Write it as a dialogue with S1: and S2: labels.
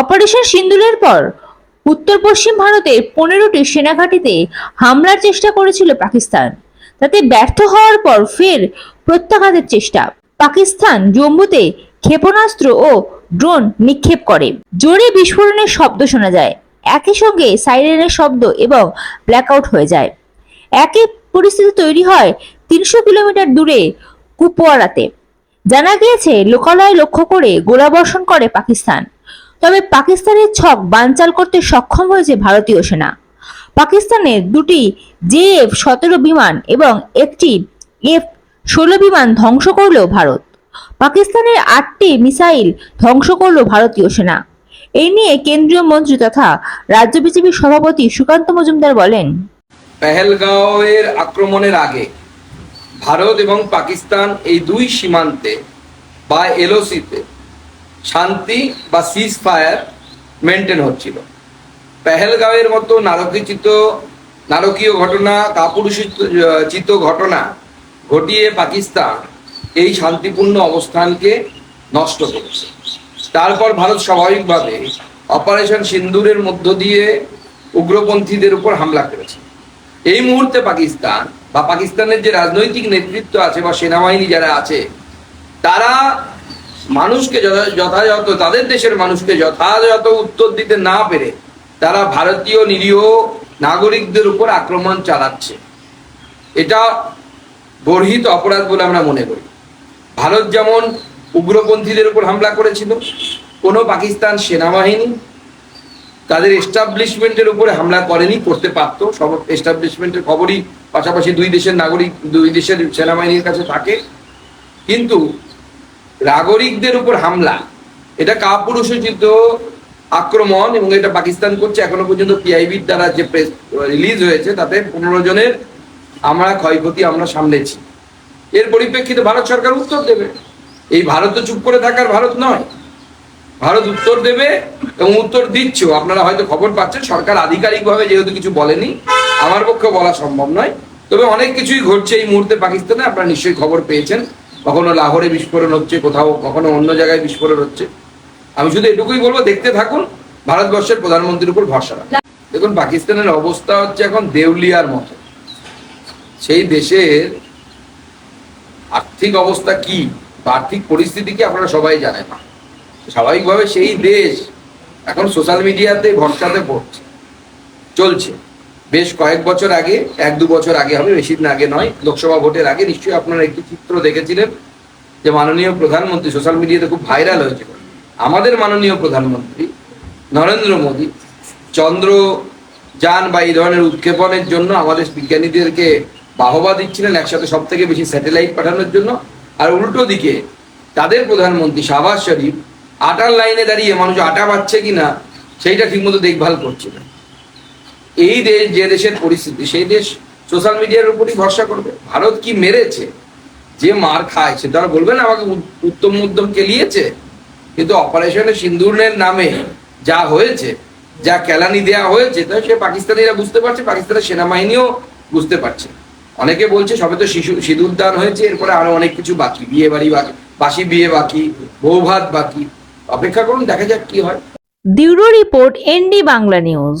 S1: Operation সিন্দুরের পর উত্তর পশ্চিম ভারতের পনেরোটি সেনাঘাঁটিতে হামলার চেষ্টা করেছিল পাকিস্তান। তাতে ব্যর্থ হওয়ার পর ফের প্রত্যাঘাতের চেষ্টা। পাকিস্তান জম্মুতে ক্ষেপণাস্ত্র ও ড্রোন নিক্ষেপ করে। জোরে বিস্ফোরণের শব্দ শোনা যায়। একই সঙ্গে সাইরেনের শব্দ এবং ব্ল্যাকআউট হয়ে যায়। একই পরিস্থিতি তৈরি হয় তিনশো কিলোমিটার দূরে কুপওয়ারাতে। জানা গিয়েছে, লোকালয় লক্ষ্য করে গোলাবর্ষণ করে পাকিস্তান। তবে পাকিস্তানের ছক বানচাল করতে সক্ষম হয়েছে ভারতীয় সেনা। পাকিস্তানের দুটি জেএফ সতেরো বিমান এবং একটি এফ ষোলো বিমান ধ্বংস করল ভারত। পাকিস্তানের আটটি মিসাইল ধ্বংস করল ভারতীয় সেনা। এই নিয়ে কেন্দ্রীয় মন্ত্রী তথা রাজ্য বিজেপির সভাপতি সুকান্ত মজুমদার বলেন,
S2: পেহেলগাঁওয়ের আক্রমণের আগে ভারত এবং পাকিস্তান এই দুই সীমান্তে বা এলওসিতে শান্তি বা সিজ ফায়ার মেনটেন হচ্ছিল। পেহেলগাঁওয়ের মতো নারকীচিত, নারকীয় ঘটনা, কাপুরুষিত ঘটনা ঘটিয়ে পাকিস্তান এই শান্তিপূর্ণ অবস্থানকে নষ্ট করেছে। তারপর ভারত স্বাভাবিকভাবে অপারেশন সিন্দুরের মধ্য দিয়ে উগ্রপন্থীদের উপর হামলা করেছে। এই মুহূর্তে পাকিস্তান বা পাকিস্তানের যে রাজনৈতিক নেতৃত্ব আছে বা সেনাবাহিনী যারা আছে, তারা মানুষকে যথা- যথাযথ, তাদের দেশের মানুষকে যথাযথ উত্তর দিতে না পেরে তারা ভারতীয় নিরীহ নাগরিকদের উপর আক্রমণ চালাচ্ছে। এটা গর্হিত অপরাধ বলে আমরা মনে করি। ভারত যেমন উগ্রপন্থীদের উপর হামলা করেছিল, কোনো পাকিস্তান সেনাবাহিনী তাদের এস্টাবলিশমেন্টের উপরে হামলা করেনি, করতে পারতো। সব এস্টাবলিশমেন্টের খবরই পাশাপাশি দুই দেশের নাগরিক দুই দেশের সেনাবাহিনীর কাছে থাকে। কিন্তু নাগরিকদের উপর হামলা। এটা কাপুরুষোচিত আক্রমণ এবং এটা পাকিস্তান করছে। এখনও পর্যন্ত পিআইবির দ্বারা যে প্রেস রিলিজ হয়েছে, তাতে পনেরো জনের আমরা ক্ষয়ক্ষতি আমরা সামলেছি। এর পরিপ্রেক্ষিতে ভারত সরকার উত্তর দেবে। এই ভারত তো চুপ করে থাকার ভারত নয়। ভারত উত্তর দেবে এবং উত্তর দিচ্ছ। আপনারা হয়তো খবর পাচ্ছেন, সরকার আধিকারিকভাবে যেহেতু কিছু বলেনি, আমার পক্ষে বলা সম্ভব নয়। তবে অনেক কিছুই ঘটছে এই মুহূর্তে পাকিস্তানে, আপনারা নিশ্চয়ই খবর পেয়েছেন। কখনো লাহোরে বিস্ফোরণ হচ্ছে, কোথাও কখনো অন্য জায়গায় বিস্ফোরণ হচ্ছে। আমি শুধু এটুকুই বলব, দেখতে থাকুন, ভারতবর্ষের প্রধানমন্ত্রীর উপর ভরসা রাখুন। দেখুন, পাকিস্তানের অবস্থা হচ্ছে এখন দেউলিয়ার মতো। সেই দেশের আর্থিক অবস্থা কি বা আর্থিক পরিস্থিতি কি আপনারা সবাই জানেন না। স্বাভাবিকভাবে সেই দেশ এখন সোশ্যাল মিডিয়াতে ভরসাতে পড়ছে, চলছে। বেশ কয়েক বছর আগে, এক দু বছর আগে হবে, বেশি দিন আগে নয়, লোকসভা ভোটের আগে নিশ্চয়ই আপনারা একটি চিত্র দেখেছিলেন যে মাননীয় প্রধানমন্ত্রী, সোশ্যাল মিডিয়াতে খুব ভাইরাল হয়েছিল আমাদের মাননীয় প্রধানমন্ত্রী নরেন্দ্র মোদী চন্দ্রযান বা এই ধরনের উৎক্ষেপণের জন্য আমাদের বিজ্ঞানীদেরকে বাহবা দিচ্ছিলেন একসাথে সব থেকে বেশি স্যাটেলাইট পাঠানোর জন্য। আর উল্টো দিকে তাদের প্রধানমন্ত্রী শাহবাজ শরীফ, আটার লাইনে দাঁড়িয়ে মানুষ আটা পাচ্ছে কিনা, সেইটা ঠিকমতো দেখভাল করছিলেন এই দেশ যে দেশের পরিস্থিতি, সেই দেশ সোশ্যাল মিডিয়ার উপরই ভরসা করবে। ভারত কি মেরেছে? যে মার খায়, সে তারা বলবে না আমাকে উত্তম মধ্যম কেলিয়েছে কিন্তু অপারেশনে সিন্দুরের নামে যা হয়েছে, যা কেলানি দেয়া হয়েছে, তা সে পাকিস্তানিরা বুঝতে পারছে, পাকিস্তানের সেনাবাহিনীও বুঝতে পারছে। অনেকে বলছে, সবে তো শিশু সিঁদুর দান হয়েছে, এরপরে আরও অনেক কিছু বাকি, বিয়ে বাড়ি বাকি, বাসি বিয়ে বাকি, বউ ভাত বাকি। অপেক্ষা করুন, দেখা যাক কি হয়।
S1: Bureau report ND Bangla news.